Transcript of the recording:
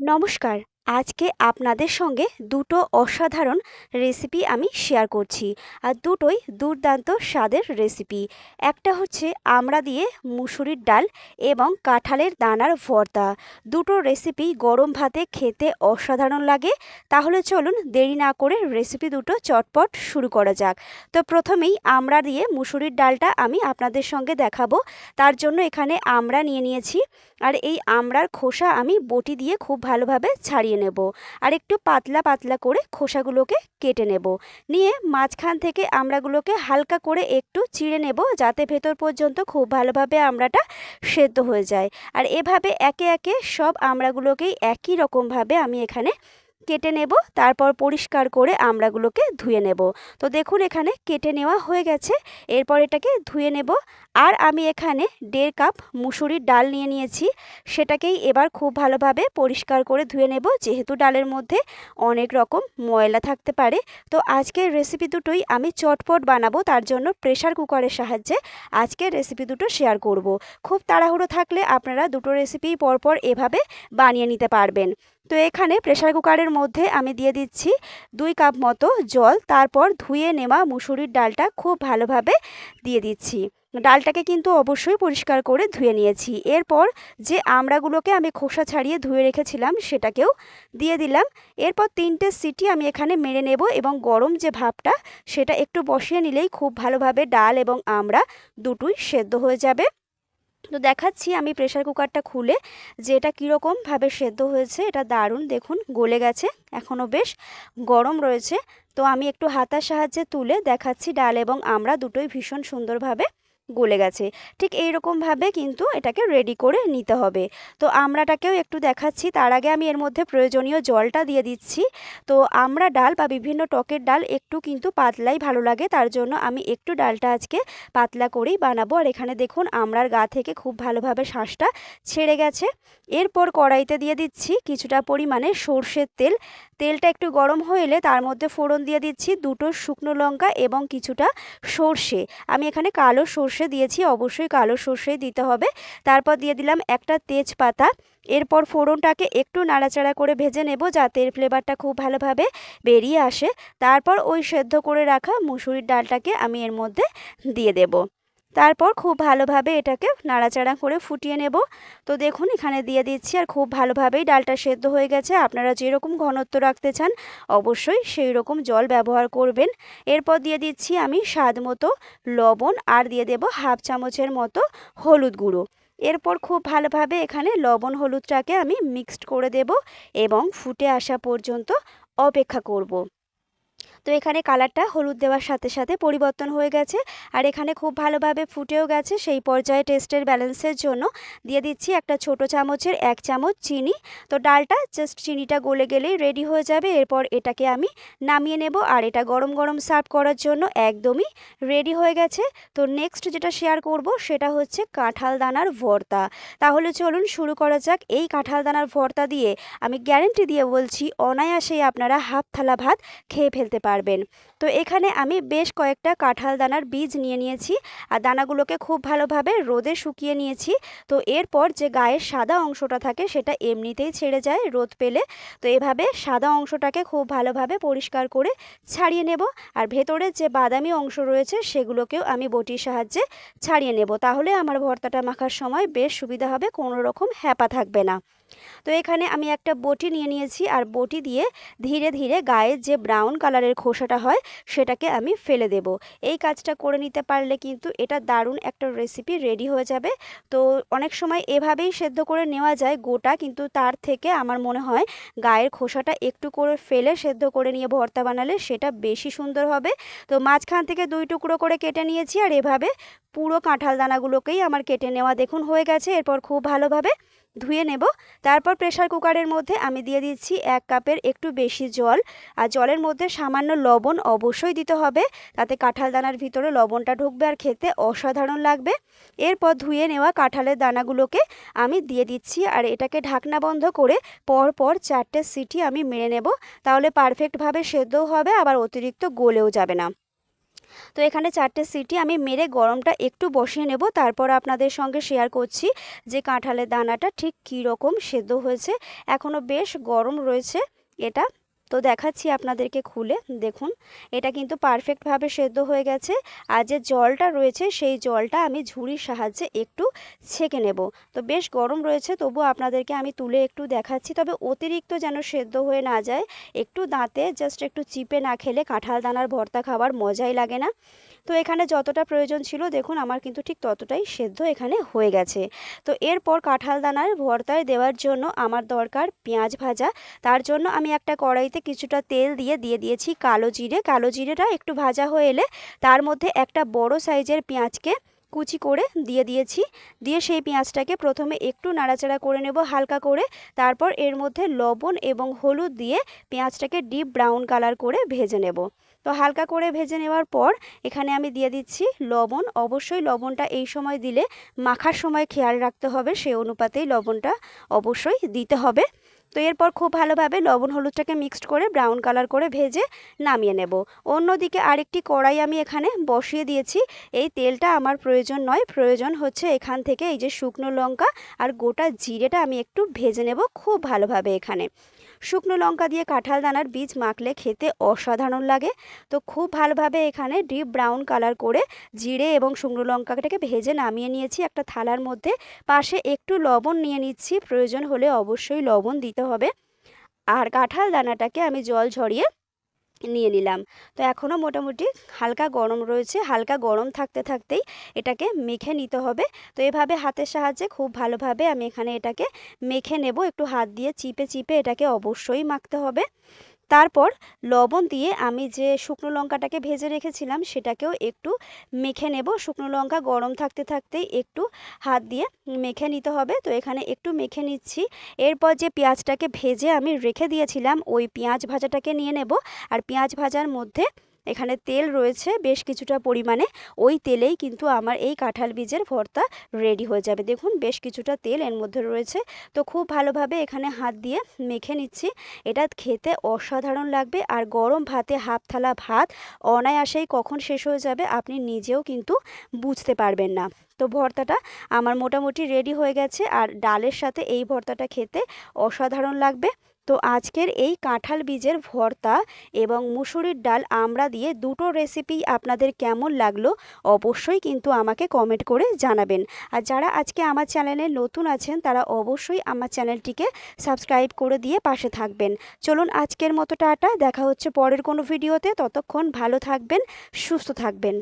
নমস্কার। আজকে আপনাদের সঙ্গে দুটো অসাধারণ রেসিপি আমি শেয়ার করছি আর দুটোই দুর্দান্ত স্বাদের রেসিপি একটা হচ্ছে আমরা দিয়ে মুসুরির ডাল এবং কাঁঠালের দানার ভর্তা। দুটো রেসিপি গরম ভাতে খেতে অসাধারণ লাগে। তাহলে চলুন দেরি না করে রেসিপি দুটো চটপট শুরু করা যাক। তো প্রথমেই আমরা দিয়ে মুসুরির ডালটা আমি আপনাদের সঙ্গে দেখাবো। তার জন্য এখানে আমড়া নিয়ে নিয়েছি। আর এই আমড়ার খোসা আমি বটি দিয়ে খুব ভালোভাবে ছাড়িয়ে নেব। আর একটু পাতলা পাতলা করে খোসাগুলোকে কেটে নেব। নিয়ে মাঝখান থেকে আমড়াগুলোকে হালকা করে একটু চিড়ে নেব যাতে ভেতর পর্যন্ত খুব ভালোভাবে আমড়াটা সেদ্ধ হয়ে যায়। আর এভাবে একে একে সব আমড়াগুলোকেই একই রকমভাবে আমি এখানে কেটে নেব, তারপর পরিষ্কার করে আমড়াগুলোকে ধুয়ে নেব। তো দেখুন এখানে কেটে নেওয়া হয়ে গেছে, এরপর এটাকে ধুয়ে নেব। আর আমি এখানে দেড় কাপ মুসুরির ডাল নিয়ে নিয়েছি, সেটাকেই এবার খুব ভালোভাবে পরিষ্কার করে ধুয়ে নেব, যেহেতু ডালের মধ্যে অনেক রকম ময়লা থাকতে পারে। তো আজকের রেসিপি দুটোই আমি চটপট বানাবো, তার জন্য প্রেশার কুকারের সাহায্যে আজকের রেসিপি দুটো শেয়ার করব। খুব তাড়াহুড়ো থাকলে আপনারা দুটো রেসিপি পরপর এভাবে বানিয়ে নিতে পারবেন। তো এখানে প্রেশার কুকারের মধ্যে আমি দিয়ে দিচ্ছি দুই কাপ মতো জল, তারপর ধুয়ে নেওয়া মুসুরির ডালটা খুব ভালোভাবে দিয়ে দিচ্ছি। ডালটাকে কিন্তু অবশ্যই পরিষ্কার করে ধুয়ে নিয়েছি। এরপর যে আমড়াগুলোকে আমি খোসা ছাড়িয়ে ধুয়ে রেখেছিলাম সেটাকেও দিয়ে দিলাম। এরপর তিনটে সিটি আমি এখানে মেরে নেব এবং গরম যে ভাবটা সেটা একটু বসিয়ে নিলেই খুব ভালোভাবে ডাল এবং আমড়া দুটোই সেদ্ধ হয়ে যাবে। তো দেখাচ্ছি আমি প্রেশার কুকারটা খুলে, যে এটা কীরকমভাবে সেদ্ধ হয়েছে, এটা দারুণ। দেখুন, গলে গেছে এখনও বেশ গরম রয়েছে। তো আমি একটু হাতার সাহায্যে তুলে দেখাচ্ছি ডাল এবং আমরা দুটোই ভীষণ সুন্দরভাবে গলে গেছে। ঠিক এই রকমভাবে কিন্তু এটাকে রেডি করে নিতে হবে। তো আমড়াটাকেও একটু দেখাচ্ছি। তার আগে আমি এর মধ্যে প্রয়োজনীয় জলটা দিয়ে দিচ্ছি। তো আমরা ডাল বা বিভিন্ন টকের ডাল একটু কিন্তু পাতলাই ভালো লাগে। তার জন্য আমি একটু ডালটা আজকে পাতলা করেই বানাবো। আর এখানে দেখুন আমড়ার গা থেকে খুব ভালোভাবে শ্বাসটা ছেড়ে গেছে। এরপর কড়াইতে দিয়ে দিচ্ছি কিছুটা পরিমাণে সর্ষের তেল। তেলটা একটু গরম হয়ে তার মধ্যে ফোড়ন দিয়ে দিচ্ছি দুটো শুকনো লঙ্কা এবং কিছুটা সর্ষে। আমি এখানে কালো সর্ষে দিয়েছি, অবশ্যই কালো সর্ষেই দিতে হবে। তারপর দিয়ে দিলাম একটা তেজপাতা। এরপর ফোড়নটাকে একটু নাড়াচাড়া করে ভেজে নেব যাতে এর ফ্লেভারটা খুব ভালোভাবে বেরিয়ে আসে। তারপর ওই সেদ্ধ করে রাখা মুসুরির ডালটাকে আমি এর মধ্যে দিয়ে দেবো। তারপর খুব ভালোভাবে এটাকে নাড়াচাড়া করে ফুটিয়ে নেব। তো দেখুন, এখানে দিয়ে দিচ্ছি আর খুব ভালোভাবেই ডালটা সেদ্ধ হয়ে গেছে। আপনারা যেরকম ঘনত্ব রাখতে চান, অবশ্যই সেই রকম জল ব্যবহার করবেন। এরপর দিয়ে দিচ্ছি আমি স্বাদ মতো লবণ আর দিয়ে দেব হাফ চামচের মতো হলুদ গুঁড়ো। এরপর খুব ভালোভাবে এখানে লবণ হলুদটাকে আমি মিক্সড করে দেব এবং ফুটে আসা পর্যন্ত অপেক্ষা করব। তো এখানে কালারটা হলুদ দেওয়ার সাথে সাথে পরিবর্তন হয়ে গেছে। আর এখানে খুব ভালোভাবে ফুটেও গেছে সেই পর্যায়ে টেস্টের ব্যালেন্সের জন্য। দিয়ে দিচ্ছি একটা ছোট চামচের এক চামচ চিনি। তো ডালটা জাস্ট চিনিটা গলে গেলেই রেডি হয়ে যাবে। এরপর এটাকে আমি নামিয়ে নেব আর এটা গরম গরম সার্ভ করার জন্য একদমই রেডি হয়ে গেছে। তো নেক্সট যেটা শেয়ার করব সেটা হচ্ছে কাঁঠাল দানার ভর্তা। তাহলে চলুন শুরু করা যাক। এই কাঁঠাল দানার ভর্তা দিয়ে আমি গ্যারেন্টি দিয়ে বলছি, অনায়াসেই আপনারা হাফ থালা ভাত খেয়ে ফেলতে পারেন পারবেন। তো এখানে আমি বেশ কয়েকটা কাঁঠাল দানার বীজ নিয়ে নিয়েছি আর দানাগুলোকে খুব ভালোভাবে রোদে শুকিয়ে নিয়েছি। তো এরপর যে গায়ের সাদা অংশটা থাকে সেটা এমনিতেই ছেড়ে যায় রোদ পেলে। তো এভাবে সাদা অংশটাকে খুব ভালোভাবে পরিষ্কার করে ছাড়িয়ে নেব আর ভেতরের যে বাদামি অংশ রয়েছে সেগুলোকেও আমি বটির সাহায্যে ছাড়িয়ে নেব। তাহলে আমার ভর্তাটা মাখার সময় বেশ সুবিধা হবে, কোনো রকম হ্যাপা থাকবে না। তো এখানে আমি একটা বটি নিয়ে নিয়েছি আর বটি দিয়ে ধীরে ধীরে গায়ের যে ব্রাউন কালারের খোসাটা হয় সেটাকে আমি ফেলে দেব। এই কাজটা করে নিতে পারলে কিন্তু এটা দারুণ একটা রেসিপি রেডি হয়ে যাবে। তো অনেক সময় এভাবেই সেদ্ধ করে নেওয়া যায়, গোটা কিন্তু তার থেকে আমার মনে হয় গায়ের খোসাটা একটু করে ফেলে সেদ্ধ করে নিয়ে ভর্তা বানালে সেটা বেশি সুন্দর হবে। তো মাঝখান থেকে দুই টুকরো করে কেটে নিয়েছি আর এভাবে পুরো কাঁঠাল দানাগুলোকেই আমার কেটে নেওয়া দেখুন হয়ে গেছে। এরপর খুব ভালোভাবে ধুয়ে নেব। তারপর প্রেশার কুকারের মধ্যে আমি দিয়ে দিচ্ছি এক কাপের একটু বেশি জল। আর জলের মধ্যে সামান্য লবণ অবশ্যই দিতে হবে। তাতে কাঁঠাল দানার ভিতরে লবণটা ঢুকবে আর খেতে অসাধারণ লাগবে। এরপর ধুয়ে নেওয়া কাঁঠালের দানাগুলোকে আমি দিয়ে দিচ্ছি আর এটাকে ঢাকনা বন্ধ করে পর পর চারটে সিটি আমি মেরে নেব। তাহলে পারফেক্টভাবে সেদ্ধও হবে, আবার অতিরিক্ত গলেও যাবে না। তো এখানে চারটে সিটি আমি মেরে গরমটা একটু বসিয়ে নেব। তারপর আপনাদের সঙ্গে শেয়ার করছি যে কাঁঠালের দানাটা ঠিক কী রকম সেদ্ধ হয়েছে। এখনও বেশ গরম রয়েছে এটা। তো দেখাচ্ছি আপনাদেরকে খুলে। দেখুন, এটা কিন্তু পারফেক্টভাবে সেদ্ধ হয়ে গেছে। আর যে জলটা রয়েছে, সেই জলটা আমি ঝুড়ির সাহায্যে একটু ছেঁকে নেব। তো বেশ গরম রয়েছে তবু আপনাদেরকে আমি তুলে একটু দেখাচ্ছি। তবে অতিরিক্ত যেন সেদ্ধ হয়ে না যায়, একটু দাঁতে জাস্ট একটু চিপে না খেলে কাঁঠাল দানার ভর্তা খাবার মজাই লাগে না। তো এখানে যতটা প্রয়োজন ছিল, দেখুন, আমার কিন্তু ঠিক ততটাই সেদ্ধ এখানে হয়ে গেছে। তো এরপর কাঁঠাল দানার ভর্তায় দেওয়ার জন্য আমার দরকার পেঁয়াজ ভাজা। তার জন্য আমি একটা কড়াইতে কিছুটা তেল দিয়ে দিয়ে দিয়েছি কালো জিরে। কালো জিরেটা একটু ভাজা হয়ে এলে তার মধ্যে একটা বড় সাইজের পেঁয়াজকে কুচি করে দিয়ে দিয়েছি। দিয়ে সেই পেঁয়াজটাকে প্রথমে একটু নাড়াচাড়া করে নেব হালকা করে। তারপর এর মধ্যে লবণ এবং হলুদ দিয়ে পেঁয়াজটাকে ডিপ ব্রাউন কালার করে ভেজে নেব। তো হালকা করে ভেজে নেওয়ার পর এখানে আমি দিয়ে দিচ্ছি লবণ। অবশ্যই লবণটা এই সময় দিলে মাখার সময় খেয়াল রাখতে হবে, সে অনুপাতেই লবণটা অবশ্যই দিতে হবে। তো এরপর খুব ভালোভাবে লবণ হলুদটাকে মিক্সড করে ব্রাউন কালার করে ভেজে নামিয়ে নেব। অন্যদিকে আরেকটি কড়াই আমি এখানে বসিয়ে দিয়েছি। এই তেলটা আমার প্রয়োজন নয়, প্রয়োজন হচ্ছে এখান থেকে এই যে শুকনো লঙ্কা আর গোটা জিরেটা আমি একটু ভেজে নেব খুব ভালোভাবে এখানে। শুকনো লঙ্কা দিয়ে কাঁঠাল দানার বীজ মাখলে খেতে অসাধারণ লাগে। তো খুব ভালোভাবে এখানে ডিপ ব্রাউন কালার করে জিরে এবং শুকনো লঙ্কাটাকে ভেজে নামিয়ে নিয়েছি একটা থালার মধ্যে। পাশে একটু লবণ নিয়ে নিচ্ছি, প্রয়োজন হলে অবশ্যই লবণ দিতে হবে। আর কাঁঠাল দানাটাকে আমি জল ঝরিয়ে নিয়ে নিলাম। তো এখনও মোটামুটি হালকা গরম রয়েছে। হালকা গরম থাকতে থাকতেই এটাকে মেখে নিতে হবে। তো এভাবে হাতের সাহায্যে খুব ভালোভাবে আমি এখানে এটাকে মেখে নেব। একটু হাত দিয়ে চিপে চিপে এটাকে অবশ্যই মাখতে হবে। তারপর লবণ দিয়ে আমি যে শুকনো লঙ্কাটাকে ভেজে রেখেছিলাম সেটাকেও একটু মেখে নেব। শুকনো লঙ্কা গরম থাকতে থাকতে একটু হাত দিয়ে মেখে নিতে হবে। তো এখানে একটু মেখে নিচ্ছি। এরপর যে পেঁয়াজটাকে ভেজে আমি রেখে দিয়েছিলাম, ওই পেঁয়াজ ভাজাটাকে নিয়ে নেব। আর পেঁয়াজ ভাজার মধ্যে এখানে তেল রয়েছে বেশ কিছুটা পরিমাণে। ওই তেলেই কিন্তু আমার এই কাঁঠাল বীজের ভর্তা রেডি হয়ে যাবে। দেখুন, বেশ কিছুটা তেল এর মধ্যে রয়েছে। তো খুব ভালোভাবে এখানে হাত দিয়ে মেখে নিচ্ছি। এটা খেতে অসাধারণ লাগবে। আর গরম ভাতে হাফ থালা ভাত অনায়াসেই কখন শেষ হয়ে যাবে আপনি নিজেও কিন্তু বুঝতে পারবেন না। তো ভর্তাটা আমার মোটামুটি রেডি হয়ে গেছে। আর ডালের সাথে এই ভর্তাটা খেতে অসাধারণ লাগবে। তো আজকের এই কাঁঠাল বীজের ভর্তা এবং মুসুরির ডাল আমড়া দিয়ে দুটো রেসিপি আপনাদের কেমন লাগল অবশ্যই কিন্তু আমাকে কমেন্ট করে জানাবেন। আর যারা আজকে আমার চ্যানেলে নতুন আছেন, তারা অবশ্যই আমার চ্যানেলটিকে সাবস্ক্রাইব করে দিয়ে পাশে থাকবেন। চলুন আজকের মতো টাটা, দেখা হচ্ছে পরের কোনো ভিডিওতে ততক্ষণ ভালো থাকবেন, সুস্থ থাকবেন।